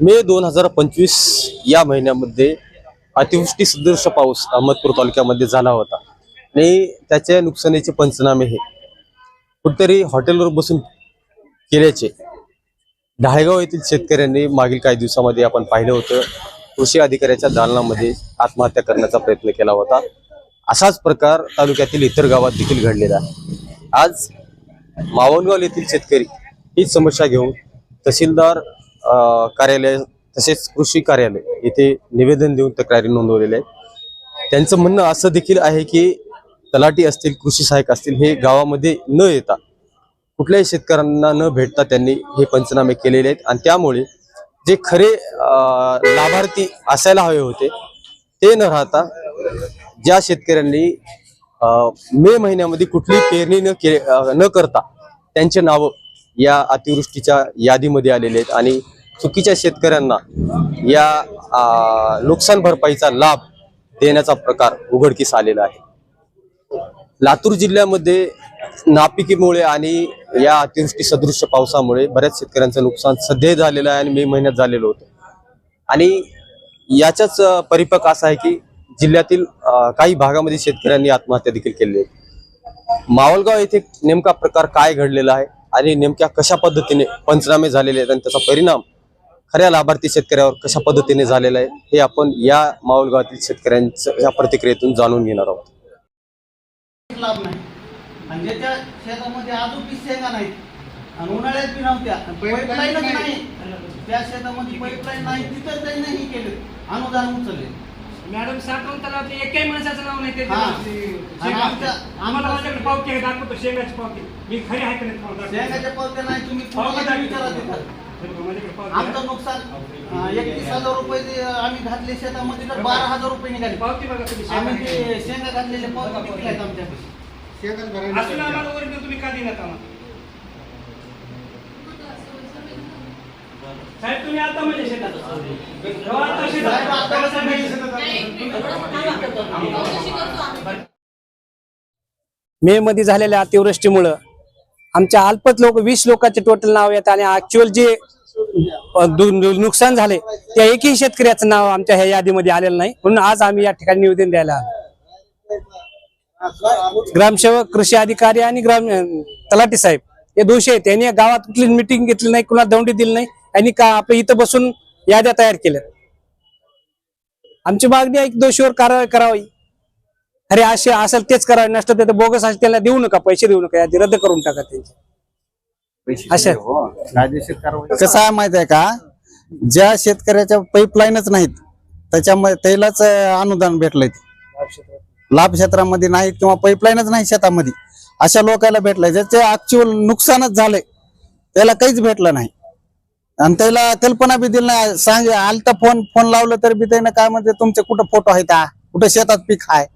मे दोन हजार पंचवीस या महिन्यामध्ये अतिवृष्टी सदृश पाऊस अहमदपूर तालुक्यामध्ये झाला होता. आणि त्याच्या नुकसानीचे पंचनामे हे. कुठेतरी हॉटेलवर बसून केल्याचे. ढाळगाव येथील शेतकऱ्यांनी मागील काही दिवसामध्ये आपण पाहिलं होतं. कृषी अधिकाऱ्याच्या दालनामध्ये आत्महत्या करण्याचा प्रयत्न केला होता. असाच प्रकार तालुक्यातील इतर गावात देखील घडलेला आहे. आज मावनगाव येथील शेतकरी हीच समस्या घेऊन तहसीलदार कार्यालय तसेच कृषी कार्यालय येथे निवेदन देऊन तक्रारी नोंदवलेल्या आहेत. त्यांचं म्हणणं असं देखील आहे की तलाठी असतील कृषी सहाय्यक असतील हे गावामध्ये न येता कुठल्याही शेतकऱ्यांना न भेटता त्यांनी हे पंचनामे केलेले आहेत. आणि त्यामुळे जे खरे लाभार्थी असायला हवे होते ते न राहता ज्या शेतकऱ्यांनी मे महिन्यामध्ये कुठली पेरणी न के न करता त्यांचे नावं या अतिवृष्टीच्या यादीमध्ये आलेले आहेत. आणि चुकीच्या शेतकऱ्यांना या नुकसान भरपाईचा लाभ देण्याचा प्रकार उघडकीस आलेला आहे. लातूर जिल्ह्यामध्ये नापिकीमुळे आणि या अतिवृष्टी सदृश्य पावसामुळे बऱ्याच शेतकऱ्यांचं नुकसान सध्या झालेलं आहे आणि मे महिन्यात झालेलं होतं. आणि याच्याच परिपक असा आहे की जिल्ह्यातील काही भागामध्ये शेतकऱ्यांनी आत्महत्या देखील केली आहे. मावळगाव येथे नेमका प्रकार काय घडलेला आहे आणि नेमक्या कशा पद्धतीने पंचनामे झालेले आहेत आणि त्याचा परिणाम खऱ्या लाभार्थी शेतकऱ्यावर कशा पद्धतीने झालेला आहे हे आपण या मावळगावातील शेतकऱ्यांच्या या प्रतिक्रियेतून जाणून घेणार आहोत. लाभ नाही. आणि ज्याच्या शेतामध्ये अजून बी शेंगा नाहीत. आणि उन्हाळ्यात बी नव्हत्या. पाईपलाईनच नाही. त्या शेतामध्ये पाईपलाईन नाही. तिथं त्यांनी हे केलं. अनुदान उचलले. मॅडम साठवून त्याला ते एकही माणसाचं नाव नाही. त्याच्यावर आणि आमच्या- आम्हाला माझ्याकडे पावती आहे. दाखवतो शेंगाची पावती. मी खरी आहे का नाही तुम्हाला दाखवतो. शेंगाच्या पावत्या नाही. तुम्ही पावती कुणाला दाखवतो. विचारा तिथं. आमचं नुकसान एकतीस हजार रुपये आम्ही घातले शेतामध्ये तर बारा हजार रुपये निघाले. पावती बघा तुम्ही आम्ही. ते शेंगा घातलेले पावते किती आहेत आमच्याकडे. असून आम्हाला ओरिजिनल तुम्ही का देण्यात आम्हाला? साहेब तुम्ही आता म्हणजे शेतात जेव्हा आता शेतात- साहेब, आता कसं नाही? मे मध्ये झालेल्या अतिवृष्टीमुळं आमच्या अल्पच लोक वीस लोकांचे टोटल नाव येत आणि ऍक्च्युअल जे नुकसान झाले. त्या एकही शेतकऱ्याचं नाव आमच्या ह्या यादीमध्ये आलेलं नाही. म्हणून आज आम्ही या ठिकाणी निवेदन द्यायला ग्रामसेवक कृषी अधिकारी आणि ग्राम तलाठी साहेब हे दोषी आहेत. यांनी गावात कुठली मिटिंग घेतली नाही कुणाला दौंडी दिली नाही. यांनी का आपल्या इथं बसून याद्या तयार केल्या आमची मागणी आहे दोषीवर कारवाई करावी. अरे असे असेल तेच करावे. नष्ट तर बोगस असेल त्याला देऊ नका पैसे देऊ नका. यादी रद्द करून टाका त्यांचे. अशा. कसं आहे माहीत आहे का? ज्या शेतकऱ्याच्या पाईपलाईनच नाहीत त्याच्यामध्ये त्यालाच अनुदान भेटलंय. लाभ क्षेत्रामध्ये नाही किंवा पाईपलाईनच नाही शेतामध्ये. अशा लोकांना भेटलंय ज्याचे ऍक्च्युअल नुकसानच झालंय त्याला काहीच भेटलं नाही. आणि त्याला कल्पना बी दिली नाही. सांग आलता फोन फोन लावलं तर बी त्यानं काय म्हणते तुमचे कुठं फोटो आहेत का? कुठं शेतात पीक आहे?